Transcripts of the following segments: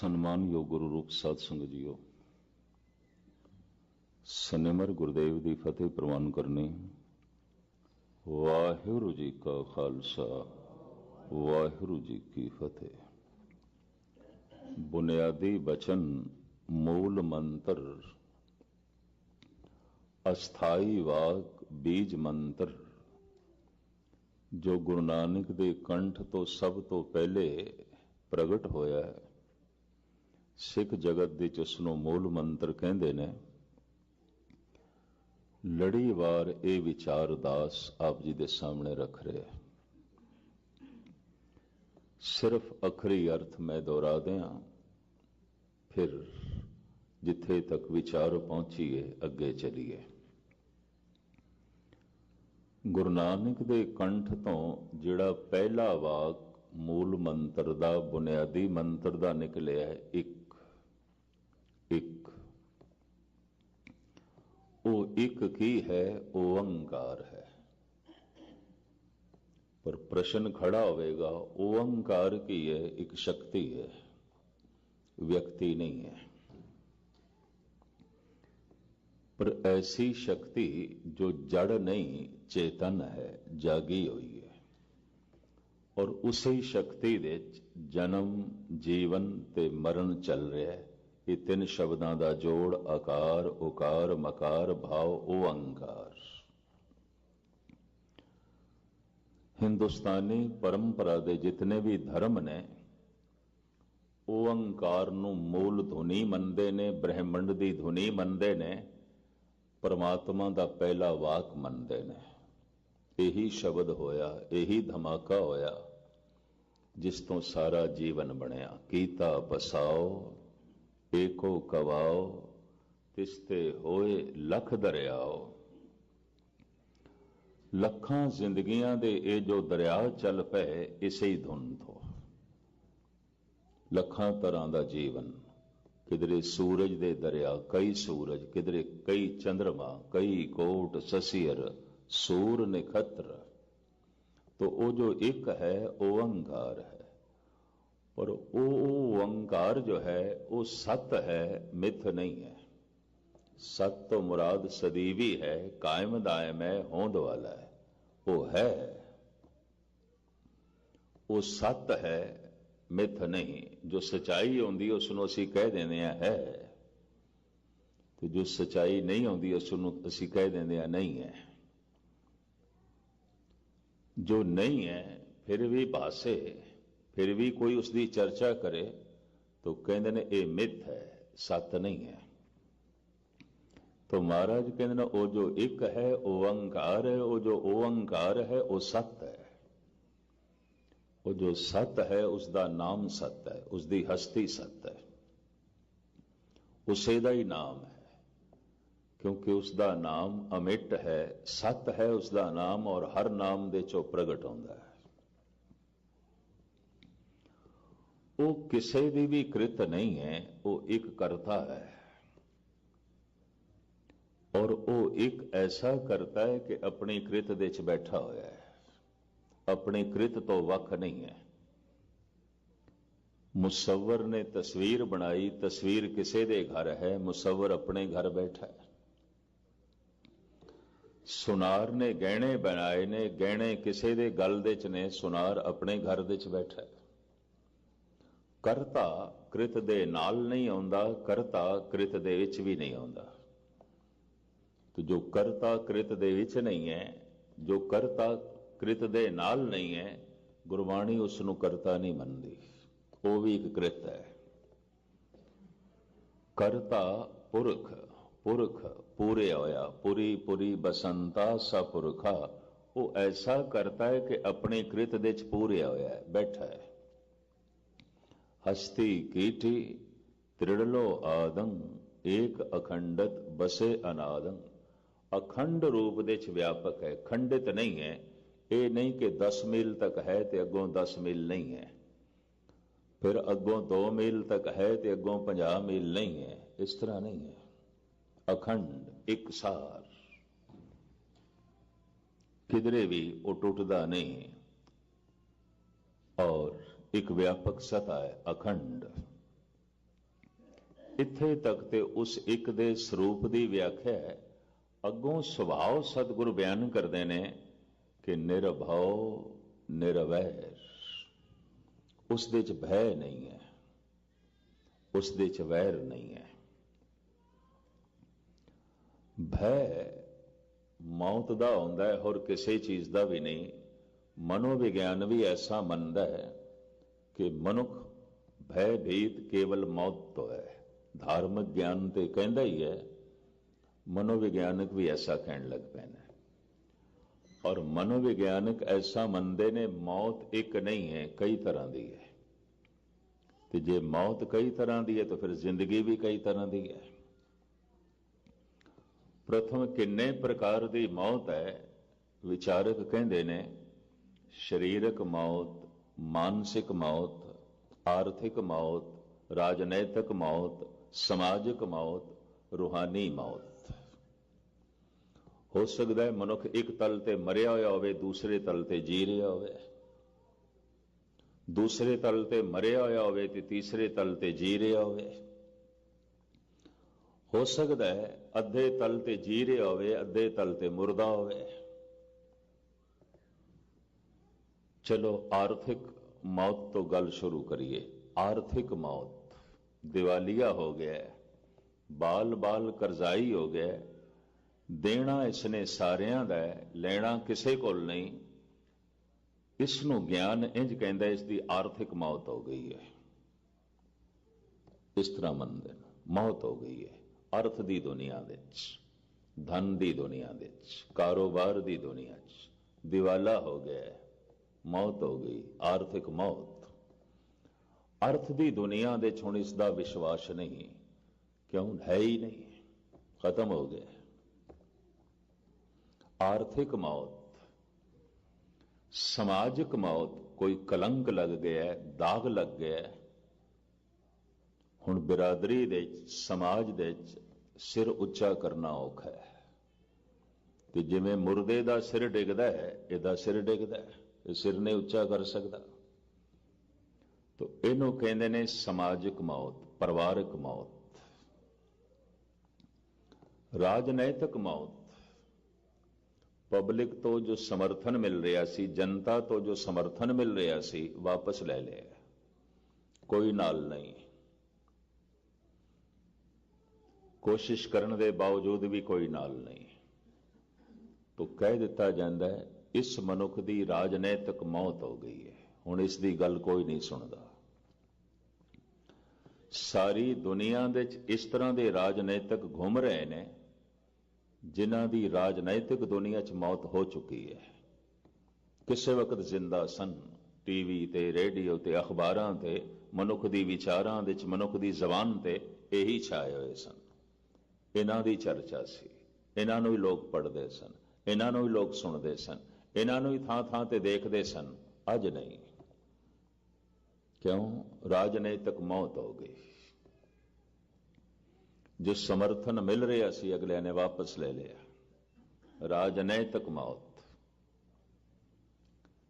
ਸਨਮਾਨਯੋਗ ਗੁਰੂ ਰੂਪ ਸਾਧ ਸੰਗਤ ਜੀਓ, ਸਨਮਰ ਗੁਰਦੇਵ ਦੀ ਫਤਿਹ ਪ੍ਰਵਾਨ ਕਰਨੀ। ਵਾਹਿਗੁਰੂ ਜੀ ਕਾ ਖਾਲਸਾ, ਵਾਹਿਗੁਰੂ ਜੀ ਕੀ ਫਤਿਹ। ਬੁਨਿਆਦੀ ਬਚਨ, ਮੂਲ ਮੰਤਰ। ਅਸਥਾਈ ਵਾਕ, ਬੀਜ ਮੰਤਰ। ਜੋ ਗੁਰੂ ਨਾਨਕ ਦੇ ਕੰਠ ਤੋਂ ਸਭ ਤੋਂ ਪਹਿਲੇ ਪ੍ਰਗਟ ਹੋਇਆ ਹੈ ਸਿੱਖ ਜਗਤ ਦੇ ਚ ਨੂੰ ਮੂਲ ਮੰਤਰ ਕਹਿੰਦੇ ਨੇ ਲੜੀਵਾਰ ਇਹ ਵਿਚਾਰ ਦਾਸ ਆਪ ਜੀ ਦੇ ਸਾਹਮਣੇ ਰੱਖ ਰਹੇ ਸਿਰਫ ਅਖਰੀ ਅਰਥ ਮੈਂ ਦੁਹਰਾ ਦਿਆਂ, ਫਿਰ ਜਿੱਥੇ ਤੱਕ ਵਿਚਾਰ ਪਹੁੰਚੀਏ, ਅੱਗੇ ਚਲੀਏ। ਗੁਰੂ ਨਾਨਕ ਦੇ ਕੰਠ ਤੋਂ ਜਿਹੜਾ ਪਹਿਲਾ ਵਾਕ ਮੂਲ ਮੰਤਰ ਦਾ, ਬੁਨਿਆਦੀ ਮੰਤਰ ਦਾ ਨਿਕਲਿਆ ਹੈ, ਇੱਕ ਉਹ ਇੱਕ ਕੀ ਹੈ ਓੰਕਾਰ ਹੈ। ਪਰ ਪ੍ਰਸ਼ਨ ਖੜਾ ਹੋਵੇਗਾ ਓੰਕਾਰ ਕੀ ਹੈ? ਇੱਕ ਸ਼ਕਤੀ ਹੈ, ਵਿਅਕਤੀ ਨਹੀਂ ਹੈ। ਪਰ ਐਸੀ ਸ਼ਕਤੀ ਜੋ ਜੜ ਨਹੀਂ, ਚੇਤਨ ਹੈ, ਜਾਗੀ ਹੋਈ ਹੈ। ਔਰ ਉਸੇ ਸ਼ਕਤੀ ਦੇ ਜਨਮ, ਜੀਵਨ ਤੇ ਮਰਨ ਚੱਲ ਰਿਹਾ ਹੈ। ਇਹ ਤਿੰਨ ਸ਼ਬਦਾਂ ਦਾ ਜੋੜ, ਆਕਾਰ, ਉਕਾਰ, ਮਕਾਰ, ਭਾਵ ਓੰਕਾਰ ਹਿੰਦੁਸਤਾਨੀ ਪਰੰਪਰਾ ਦੇ ਜਿਤਨੇ ਵੀ ਧਰਮ ਨੇ ਓੰਕਾਰ ਨੂੰ ਮੂਲ ਧੁਨੀ ਮੰਨਦੇ ਨੇ, ਬ੍ਰਹਿਮੰਡ ਦੀ ਧੁਨੀ ਮੰਨਦੇ ਨੇ, ਪਰਮਾਤਮਾ ਦਾ ਪਹਿਲਾ ਵਾਕ ਮੰਨਦੇ ਨੇ। ਇਹੀ ਸ਼ਬਦ ਹੋਇਆ, ਇਹੀ ਧਮਾਕਾ ਹੋਇਆ, ਜਿਸ ਤੋਂ ਸਾਰਾ ਜੀਵਨ ਬਣਿਆ। ਕੀਤਾ ਬਸਾਓ ਏਕੋ ਕਵਾਓ, ਤਿਸਤੇ ਹੋਏ ਲਖ ਦਰਿਆਓ। ਲੱਖਾਂ ਜ਼ਿੰਦਗੀਆਂ ਦੇ ਇਹ ਜੋ ਦਰਿਆ ਚੱਲ ਪਏ, ਇਸੇ ਹੀ ਧੁਨ ਤੋਂ ਲੱਖਾਂ ਤਰ੍ਹਾਂ ਦਾ ਜੀਵਨ, ਕਿਧਰੇ ਸੂਰਜ ਦੇ ਦਰਿਆ, ਕਈ ਸੂਰਜ, ਕਿਧਰੇ ਕਈ ਚੰਦਰਮਾ, ਕਈ ਕੋਟ, ਸਸੀਰ, ਸੂਰ ਨਖਤਰ। ਤੋ ਉਹ ਜੋ ਇੱਕ ਹੈ, ਉਹ ਅੰਗਾਰ ਹੈ। पर वो ओंकार जो है वो सत है मिथ नहीं है सत तो मुराद सदीवी है कायम दायम है होंद वाला है वो है वो सत है ਮਿੱਥ ਨਹੀਂ ਜੋ ਸਚਾਈ ਹੁੰਦੀ ਉਸ ਨੂੰ ਅਸੀਂ ਕਹਿ ਦਿੰਦੇ ਆ ਹੈ ਤੇ ਜੋ ਸਚਾਈ ਨਹੀਂ ਹੁੰਦੀ ਉਸ ਨੂੰ ਅਸੀਂ ਕਹਿ ਦਿੰਦੇ ਆ ਨਹੀਂ ਹੈ ਜੋ ਨਹੀਂ ਹੈ ਫਿਰ ਵੀ ਭਾਸੇ ਫਿਰ ਵੀ ਕੋਈ ਉਸ ਦੀ ਚਰਚਾ ਕਰੇ ਤਾਂ ਕਹਿੰਦੇ ਨੇ, ਇਹ ਮਿੱਥ ਹੈ, ਸੱਤ ਨਹੀਂ ਹੈ। ਤੋ ਮਹਾਰਾਜ ਕਹਿੰਦੇ ਨੇ, ਉਹ ਜੋ ਇੱਕ ਹੈ, ਉਹ ਓੰਕਾਰ ਹੈ, ਉਹ ਜੋ ਓੰਕਾਰ ਹੈ, ਉਹ ਸੱਤ ਹੈ। ਉਹ ਜੋ ਸਤ ਹੈ ਉਸ ਦਾ ਨਾਮ ਸਤ ਹੈ ਉਸ ਦੀ ਹਸਤੀ ਸਤ ਹੈ। ਉਸੇ ਦਾ ਹੀ ਨਾਮ ਹੈ, ਕਿਉਂਕਿ ਉਸ ਦਾ ਨਾਮ ਅਮਿਟ ਹੈ, ਸਤ ਹੈ ਉਸ ਦਾ ਨਾਮ ਔਰ ਹਰ ਨਾਮ ਦੇ ਚੋਂ ਪ੍ਰਗਟ ਹੁੰਦਾ ਹੈ। ਉਹ ਕਿਸੇ ਦੀ ਵੀ ਕ੍ਰਿਤ ਨਹੀਂ ਹੈ, ਉਹ ਇੱਕ ਕਰਤਾ ਹੈ। ਔਰ ਉਹ ਇੱਕ ਐਸਾ ਕਰਤਾ ਹੈ ਕਿ ਆਪਣੀ ਕ੍ਰਿਤ ਦੇ ਵਿੱਚ ਬੈਠਾ ਹੋਇਆ ਹੈ। ਆਪਣੇ ਕ੍ਰਿਤ ਤੋਂ ਵੱਖ ਨਹੀਂ ਹੈ। ਮੁਸੱਵਰ ਨੇ ਤਸਵੀਰ ਬਣਾਈ, ਤਸਵੀਰ ਕਿਸੇ ਦੇ ਘਰ ਹੈ, ਮੁਸੱਵਰ ਆਪਣੇ ਘਰ ਬੈਠਾ ਹੈ। ਸੁਨਾਰ ਨੇ ਗਹਿਣੇ ਬਣਾਏ ਨੇ, ਗਹਿਣੇ ਕਿਸੇ ਦੇ ਗਲ ਦੇ ਚ ਨੇ, ਸੁਨਾਰ ਆਪਣੇ ਘਰ ਦੇ ਚ ਬੈਠਾ ਹੈ। ਕਰਤਾ ਕ੍ਰਿਤ ਦੇ ਨਾਲ ਨਹੀਂ ਆਉਂਦਾ, ਕਰਤਾ ਕ੍ਰਿਤ ਦੇ ਵਿੱਚ ਵੀ ਨਹੀਂ ਆਉਂਦਾ। ਤੇ ਜੋ ਕਰਤਾ ਕ੍ਰਿਤ ਦੇ ਵਿੱਚ ਨਹੀਂ ਹੈ, ਜੋ ਕਰਤਾ ਕ੍ਰਿਤ ਦੇ ਨਾਲ ਨਹੀਂ ਹੈ, ਗੁਰਬਾਣੀ ਉਸ ਨੂੰ ਕਰਤਾ ਨਹੀਂ ਮੰਨਦੀ। ਉਹ ਵੀ ਇੱਕ ਕ੍ਰਿਤ ਹੈ। ਕਰਤਾ ਪੁਰਖ ਪੁਰਖ ਪੂਰੇ ਹੋਇਆ, ਪੁਰੀ ਪੁਰੀ ਬਸੰਤਾ ਸਪੁਰਖਾ ਉਹ ਐਸਾ ਕਰਤਾ ਹੈ ਕਿ ਆਪਣੇ ਕ੍ਰਿਤ ਦੇ ਚ ਪੂਰੇ ਹੋਇਆ ਹੈ, ਬੈਠਾ ਹੈ। ਹਸਤੀ ਕੀਟੀ ਤ੍ਰਿੜਲੋ ਆਦੰ, ਏਕ ਅਖੰਡਤ ਬਸੇ ਅਨਾਦੰ। ਅਖੰਡ ਰੂਪ ਦੇ ਚ ਵਿਆਪਕ ਹੈ, ਖੰਡਿਤ ਨਹੀਂ ਹੈ। ਇਹ ਨਹੀਂ ਕਿ 10 ਮੀਲ ਤੱਕ ਹੈ ਤੇ ਅੱਗੋਂ 10 ਮੀਲ ਨਹੀਂ ਹੈ। ਫਿਰ ਅੱਗੋਂ 2 ਮੀਲ ਤੱਕ ਹੈ ਤੇ ਅੱਗੋਂ 50 ਮੀਲ ਨਹੀਂ ਹੈ। ਇਸ ਤਰ੍ਹਾਂ ਨਹੀਂ ਹੈ। ਅਖੰਡ ਇਕਸਾਰ ਕਿਧਰੇ ਵੀ ਉਹ ਟੁੱਟਦਾ ਨਹੀਂ। ਔਰ ਇੱਕ ਵਿਆਪਕ ਸਤਾ ਹੈ, ਅਖੰਡ। ਇੱਥੇ ਤੱਕ ਤੇ ਉਸ ਇੱਕ ਦੇ ਸਰੂਪ ਦੀ ਵਿਆਖਿਆ ਹੈ। ਅੱਗੋਂ ਸੁਭਾਅ ਸਤਿਗੁਰ ਬਿਆਨ ਕਰਦੇ ਨੇ ਕਿ ਨਿਰਭਉ, ਨਿਰਵੈਰ। ਉਸ ਦੇ ਚ ਭੈ ਨਹੀਂ ਹੈ। ਉਸ ਦੇ ਚ ਵੈਰ ਨਹੀਂ ਹੈ। ਭੈ ਮੌਤ ਦਾ ਹੁੰਦਾ ਹੈ ਹੋਰ ਕਿਸੇ ਚੀਜ਼ ਦਾ ਵੀ ਨਹੀਂ। ਮਨੋਵਿਗਿਆਨ ਵੀ ਐਸਾ ਮੰਨਦਾ ਹੈ ਕਿ ਮਨੁੱਖ ਭੈ ਭੀਤ ਕੇਵਲ ਮੌਤ ਤੋਂ ਹੈ। ਧਾਰਮਿਕ ਗਿਆਨ ਤੇ ਕਹਿੰਦਾ ਹੀ ਹੈ, ਮਨੋਵਿਗਿਆਨਕ ਵੀ ਐਸਾ ਕਹਿਣ ਲੱਗ ਪਏ ਨੇ ਔਰ ਮਨੋਵਿਗਿਆਨਕ ਐਸਾ ਮੰਨਦੇ ਨੇ, ਮੌਤ ਇੱਕ ਨਹੀਂ ਹੈ, ਕਈ ਤਰ੍ਹਾਂ ਦੀ ਹੈ। ਤੇ ਜੇ ਮੌਤ ਕਈ ਤਰ੍ਹਾਂ ਦੀ ਹੈ, ਤਾਂ ਫਿਰ ਜ਼ਿੰਦਗੀ ਵੀ ਕਈ ਤਰ੍ਹਾਂ ਦੀ ਹੈ। ਪ੍ਰਥਮ ਕਿੰਨੇ ਪ੍ਰਕਾਰ ਦੀ ਮੌਤ ਹੈ, ਵਿਚਾਰਕ ਕਹਿੰਦੇ ਨੇ, ਸਰੀਰਕ ਮੌਤ ਮਾਨਸਿਕ ਮੌਤ, ਆਰਥਿਕ ਮੌਤ, ਰਾਜਨੈਤਿਕ ਮੌਤ, ਸਮਾਜਿਕ ਮੌਤ, ਰੂਹਾਨੀ ਮੌਤ। ਹੋ ਸਕਦਾ ਹੈ ਮਨੁੱਖ ਇੱਕ ਤਲ ਤੇ ਮਰਿਆ ਹੋਇਆ ਹੋਵੇ, ਦੂਸਰੇ ਤਲ ਤੇ ਜੀ ਰਿਹਾ ਹੋਵੇ। ਦੂਸਰੇ ਤਲ ਤੇ ਮਰਿਆ ਹੋਇਆ ਹੋਵੇ ਤੇ ਤੀਸਰੇ ਤਲ ਤੇ ਜੀ ਰਿਹਾ ਹੋਵੇ। ਹੋ ਸਕਦਾ ਹੈ ਅੱਧੇ ਤਲ ਤੇ ਜੀ ਰਿਹਾ ਹੋਵੇ, ਅੱਧੇ ਤਲ ਤੇ ਮੁਰਦਾ ਹੋਵੇ। ਚਲੋ ਆਰਥਿਕ ਮੌਤ ਤੋਂ ਗੱਲ ਸ਼ੁਰੂ ਕਰੀਏ। ਆਰਥਿਕ ਮੌਤ। ਦਿਵਾਲੀਆ ਹੋ ਗਿਆ ਬਾਲ ਬਾਲ ਕਰਜ਼ਾਈ ਹੋ ਗਿਆ ਦੇਣਾ ਇਸਨੇ ਸਾਰਿਆਂ ਦਾ ਲੈਣਾ ਕਿਸੇ ਕੋਲ ਨਹੀਂ। ਇਸ ਨੂੰ ਗਿਆਨ ਇੰਜ ਕਹਿੰਦਾ ਇਸ ਦੀ ਆਰਥਿਕ ਮੌਤ ਹੋ ਗਈ ਹੈ। ਇਸ ਤਰ੍ਹਾਂ ਮੰਨਦੇ ਨੇ। ਮੌਤ ਹੋ ਗਈ ਹੈ ਅਰਥ ਦੀ ਦੁਨੀਆ ਵਿੱਚ, ਧਨ ਦੀ ਦੁਨੀਆ ਵਿੱਚ, ਕਾਰੋਬਾਰ ਦੀ ਦੁਨੀਆ 'ਚ ਦਿਵਾਲਾ ਹੋ ਗਿਆ ਮੌਤ ਹੋ ਗਈ, ਆਰਥਿਕ ਮੌਤ। ਅਰਥ ਦੀ ਦੁਨੀਆ ਦੇ ਹੁਣ ਇਸ ਦਾ ਵਿਸ਼ਵਾਸ ਨਹੀਂ, ਕਿਉਂ ਹੈ ਹੀ ਨਹੀਂ, ਖਤਮ ਹੋ ਗਿਆ। ਆਰਥਿਕ ਮੌਤ, ਸਮਾਜਿਕ ਮੌਤ, ਕੋਈ ਕਲੰਕ ਲੱਗ ਗਿਆ, ਦਾਗ ਲੱਗ ਗਿਆ। ਹੁਣ ਬਿਰਾਦਰੀ ਦੇ ਸਮਾਜ ਦੇ ਵਿੱਚ ਸਿਰ ਉੱਚਾ ਕਰਨਾ ਔਖਾ ਹੈ। ਤੇ ਜਿਵੇਂ ਮੁਰਦੇ ਦਾ ਸਿਰ ਡਿੱਗਦਾ ਹੈ, ਇਹਦਾ ਸਿਰ ਡਿੱਗਦਾ ਹੈ। ਸਿਰ ਨੇ ਉੱਚਾ ਕਰ ਸਕਦਾ। ਤੋ ਇਹਨੂੰ ਕਹਿੰਦੇ ਨੇ ਸਮਾਜਿਕ ਮੌਤ, ਪਰਿਵਾਰਕ ਮੌਤ। ਰਾਜਨੈਤਿਕ ਮੌਤ। ਪਬਲਿਕ ਤੋਂ ਜੋ ਸਮਰਥਨ ਮਿਲ ਰਿਹਾ ਸੀ, ਜਨਤਾ ਤੋਂ ਜੋ ਸਮਰਥਨ ਮਿਲ ਰਿਹਾ ਸੀ, ਵਾਪਸ ਲੈ ਲਿਆ। ਕੋਈ ਨਾਲ ਨਹੀਂ। ਕੋਸ਼ਿਸ਼ ਕਰਨ ਦੇ ਬਾਵਜੂਦ ਵੀ ਕੋਈ ਨਾਲ ਨਹੀਂ। ਤੋ ਕਹਿ ਦਿੱਤਾ ਜਾਂਦਾ ਹੈ ਇਸ ਮਨੁੱਖ ਦੀ ਰਾਜਨੈਤਿਕ ਮੌਤ ਹੋ ਗਈ ਹੈ। ਹੁਣ ਇਸ ਦੀ ਗੱਲ ਕੋਈ ਨਹੀਂ ਸੁਣਦਾ। ਸਾਰੀ ਦੁਨੀਆ ਦੇ ਵਿੱਚ ਇਸ ਤਰ੍ਹਾਂ ਦੇ ਰਾਜਨੈਤਿਕ ਘੁੰਮ ਰਹੇ ਨੇ, ਜਿਨ੍ਹਾਂ ਦੀ ਰਾਜਨੈਤਿਕ ਦੁਨੀਆ 'ਚ ਮੌਤ ਹੋ ਚੁੱਕੀ ਹੈ। ਕਿਸੇ ਵਕਤ ਜ਼ਿੰਦਾ ਸਨ, ਟੀਵੀ ਤੇ ਰੇਡੀਓ ਤੇ ਅਖਬਾਰਾਂ ਤੇ, ਮਨੁੱਖ ਦੀ ਵਿਚਾਰਾਂ ਦੇ ਵਿੱਚ, ਮਨੁੱਖ ਦੀ ਜ਼ਬਾਨ ਤੇ ਇਹੀ ਛਾਏ ਹੋਏ ਸਨ। ਇਹਨਾਂ ਦੀ ਚਰਚਾ ਸੀ। ਇਹਨਾਂ ਨੂੰ ਹੀ ਲੋਕ ਪੜ੍ਹਦੇ ਸਨ। ਇਹਨਾਂ ਨੂੰ ਹੀ ਲੋਕ ਸੁਣਦੇ ਸਨ। ਇਹਨਾਂ ਨੂੰ ਹੀ ਥਾਂ ਥਾਂ ਤੇ ਦੇਖਦੇ ਸਨ। ਅੱਜ ਨਹੀਂ। ਕਿਉਂ? ਰਾਜਨੀਤਿਕ ਮੌਤ ਹੋ ਗਈ। ਜੋ ਸਮਰਥਨ ਮਿਲ ਰਿਹਾ ਸੀ ਅਗਲਿਆਂ ਨੇ ਵਾਪਸ ਲੈ ਲਿਆ। ਰਾਜਨੀਤਿਕ ਮੌਤ।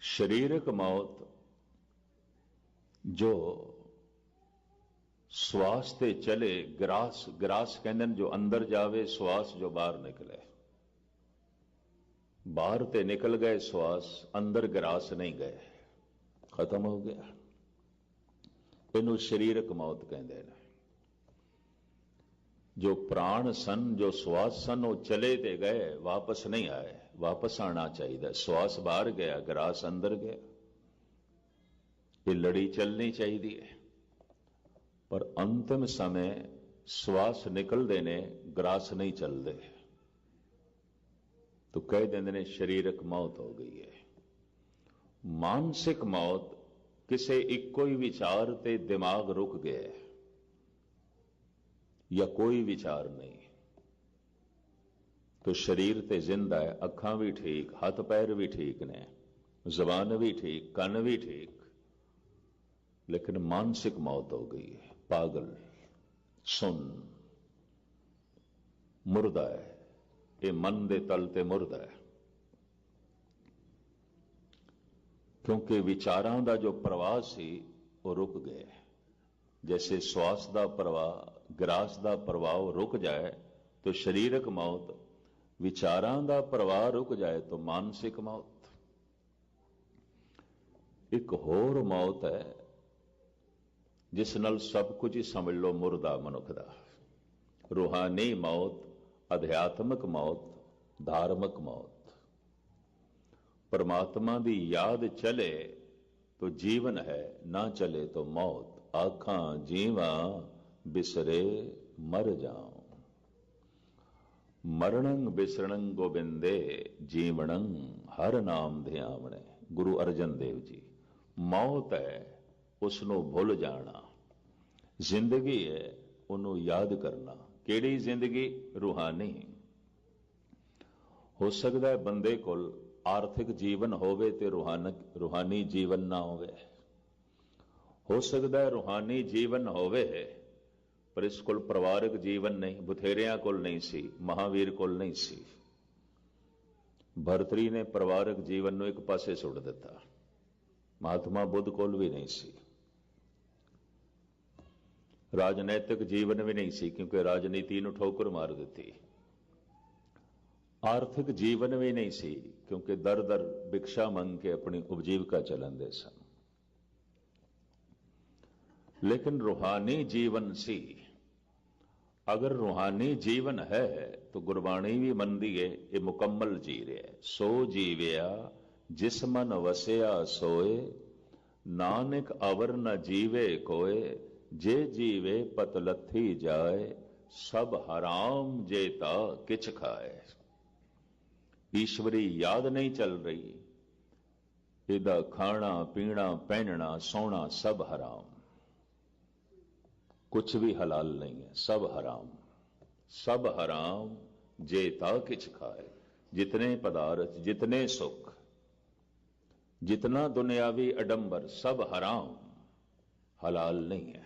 ਸਰੀਰਕ ਮੌਤ ਜੋ ਸਵਾਸ ਤੇ ਚਲੇ, ਗਰਾਸ ਗਰਾਸ ਕਹਿੰਦੇ ਨੇ, ਜੋ ਅੰਦਰ ਜਾਵੇ, ਸਵਾਸ ਜੋ ਬਾਹਰ ਨਿਕਲੇ ਬਾਹਰ ਤੇ ਨਿਕਲ ਗਏ ਸਵਾਸ, ਅੰਦਰ ਗਰਾਸ ਨਹੀਂ ਗਏ। ਖਤਮ ਹੋ ਗਿਆ। ਇਹਨੂੰ ਸਰੀਰਕ ਮੌਤ ਕਹਿੰਦੇ ਨੇ। ਜੋ ਪ੍ਰਾਣ ਸਨ, ਜੋ ਸਵਾਸ ਸਨ, ਉਹ ਚਲੇ ਤੇ ਗਏ, ਵਾਪਸ ਨਹੀਂ ਆਏ। ਵਾਪਸ ਆਣਾ ਚਾਹੀਦਾ। ਸਵਾਸ ਬਾਹਰ ਗਿਆ, ਗਰਾਸ ਅੰਦਰ ਗਿਆ। ਇਹ ਲੜੀ ਚੱਲਣੀ ਚਾਹੀਦੀ ਹੈ। ਪਰ ਅੰਤਮ ਸਮੇਂ ਸਵਾਸ ਨਿਕਲਦੇ ਨੇ, ਗਰਾਸ ਨਹੀਂ ਚੱਲਦੇ। ਤੋ ਕਹਿ ਦਿੰਦੇ ਨੇ ਸਰੀਰਕ ਮੌਤ ਹੋ ਗਈ ਹੈ ਮਾਨਸਿਕ ਮੌਤ ਕਿਸੇ ਇੱਕੋ ਹੀ ਵਿਚਾਰ ਤੇ ਦਿਮਾਗ ਰੁਕ ਗਿਆ ਜਾਂ ਕੋਈ ਵਿਚਾਰ ਨਹੀਂ ਤੋ ਸਰੀਰ ਤੇ ਜ਼ਿੰਦਾ ਹੈ ਅੱਖਾਂ ਵੀ ਠੀਕ ਹੱਥ ਪੈਰ ਵੀ ਠੀਕ ਨੇ ਜ਼ਬਾਨ ਵੀ ਠੀਕ ਕੰਨ ਵੀ ਠੀਕ ਲੇਕਿਨ ਮਾਨਸਿਕ ਮੌਤ ਹੋ ਗਈ ਹੈ ਪਾਗਲ ਸੁਨ ਮੁਰਦਾ ਹੈ ਇਹ ਮਨ ਦੇ ਤਲ ਤੇ ਮੁਰਦਾ ਹੈ। ਕਿਉਂਕਿ ਵਿਚਾਰਾਂ ਦਾ ਜੋ ਪ੍ਰਵਾਹ ਸੀ, ਉਹ ਰੁਕ ਗਿਆ ਜੈਸੇ ਸਵਾਸ ਦਾ ਪ੍ਰਵਾਹ, ਗ੍ਰਾਸ ਦਾ ਪ੍ਰਵਾਹ ਰੁਕ ਜਾਏ, ਤਾਂ ਸਰੀਰਕ ਮੌਤ, ਵਿਚਾਰਾਂ ਦਾ ਪ੍ਰਵਾਹ ਰੁਕ ਜਾਏ, ਤਾਂ ਮਾਨਸਿਕ ਮੌਤ। ਇੱਕ ਹੋਰ ਮੌਤ ਹੈ, ਜਿਸ ਨਾਲ ਸਭ ਕੁਝ ਹੀ ਸਮਝ ਲਓ ਮੁਰਦਾ ਮਨੁੱਖ ਦਾ। ਰੂਹਾਨੀ ਮੌਤ ਅਧਿਆਤਮਿਕ ਮੌਤ, ਧਾਰਮਿਕ ਮੌਤ। ਪਰਮਾਤਮਾ ਦੀ ਯਾਦ ਚਲੇ ਤੋ ਜੀਵਨ ਹੈ, ਨਾ ਚਲੇ ਤੋ ਮੌਤ। ਆਖਾਂ, ਜੀਵਾਂ ਬਿਸਰੇ ਮਰ ਜਾਉ। ਮਰਣੰ ਬਿਸਰਣੰ ਗੋਬਿੰਦੇ, ਜੀਵਣੰ ਹਰ ਨਾਮ ਧਿਆਵਣੇ। ਗੁਰੂ ਅਰਜਨ ਦੇਵ ਜੀ, ਮੌਤ ਹੈ ਉਸ ਨੂੰ ਭੁੱਲ ਜਾਣਾ। ਜ਼ਿੰਦਗੀ ਹੈ, ਉਹਨੂੰ ਯਾਦ ਕਰਨਾ। ਕਿਹੜੀ ਜ਼ਿੰਦਗੀ ਰੂਹਾਨੀ? ਹੋ ਸਕਦਾ ਹੈ ਬੰਦੇ ਕੋਲ ਆਰਥਿਕ ਜੀਵਨ ਹੋਵੇ ਤੇ ਰੂਹਾਨਕ ਰੂਹਾਨੀ ਜੀਵਨ ਨਾ ਹੋਵੇ। ਹੋ ਸਕਦਾ ਹੈ ਰੂਹਾਨੀ ਜੀਵਨ ਹੋਵੇ, ਪਰ ਇਸ ਕੋਲ ਪਰਿਵਾਰਕ ਜੀਵਨ ਨਹੀਂ, ਬਥੇਰਿਆਂ ਕੋਲ ਨਹੀਂ ਸੀ, ਮਹਾਵੀਰ ਕੋਲ ਨਹੀਂ ਸੀ। ਭਰਤਰੀ ਨੇ ਪਰਿਵਾਰਕ ਜੀਵਨ ਨੂੰ ਇੱਕ ਪਾਸੇ ਸੁੱਟ ਦਿੱਤਾ। ਮਹਾਤਮਾ ਬੁੱਧ ਕੋਲ ਵੀ ਨਹੀਂ ਸੀ। राजनैतिक जीवन भी नहीं सी, क्योंकि राजनीति ने ठोकर मार दी आर्थिक जीवन भी नहीं सी, क्योंकि दर दर भिक्षा मंग के अपनी उपजीविका चलन दे सन। लेकिन रूहानी जीवन सी, अगर रूहानी जीवन है तो गुरबाणी भी मंदी है, ये मुकम्मल जी रहे सो जीव्या, जिस मन वसया सोए, नानक अवर न जीवे कोए जे जीवे पत लथी जाए सब हराम जेता किच खाए ਈਸ਼ਵਰੀ ਯਾਦ ਨਹੀਂ ਚੱਲ ਰਹੀ ਇਹਦਾ ਖਾਣਾ ਪੀਣਾ ਪਹਿਨਣਾ ਸੌਣਾ ਸਭ ਹਰਾਮ ਕੁਝ ਵੀ ਹਲਾਲ ਨਹੀਂ ਹੈ ਸਭ ਹਰਾਮ ਸਭ ਹਰਾਮ ਜੇ ਤਾ ਕਿਛ ਖਾਏ ਜਿਤਨੇ ਪਦਾਰਥ ਜਿਤਨੇ ਸੁਖ ਜਿਤਨਾ ਦੁਨਿਆਵੀ ਅਡੰਬਰ ਸਭ ਹਰਾਮ ਹਲਾਲ ਨਹੀਂ ਹੈ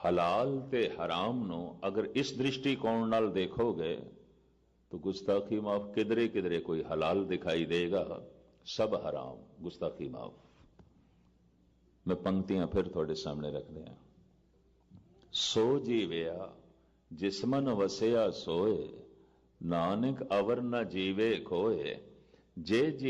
ਹਲਾਲ ਤੇ ਹਰਾਮ ਨੂੰ ਅਗਰ ਇਸ ਦ੍ਰਿਸ਼ਟੀਕੋਣ ਨਾਲ ਦੇਖੋਗੇ तो गुस्ताखी माफ किधरे किधरे कोई हलाल दिखाई देगा सब हराम गुस्ताखी माफ मैं पंक्तियां फिर थोड़े सामने रख दिया सो जीविया जिसमन वसिया सोए नानक अवर न जीवे खोए जे जी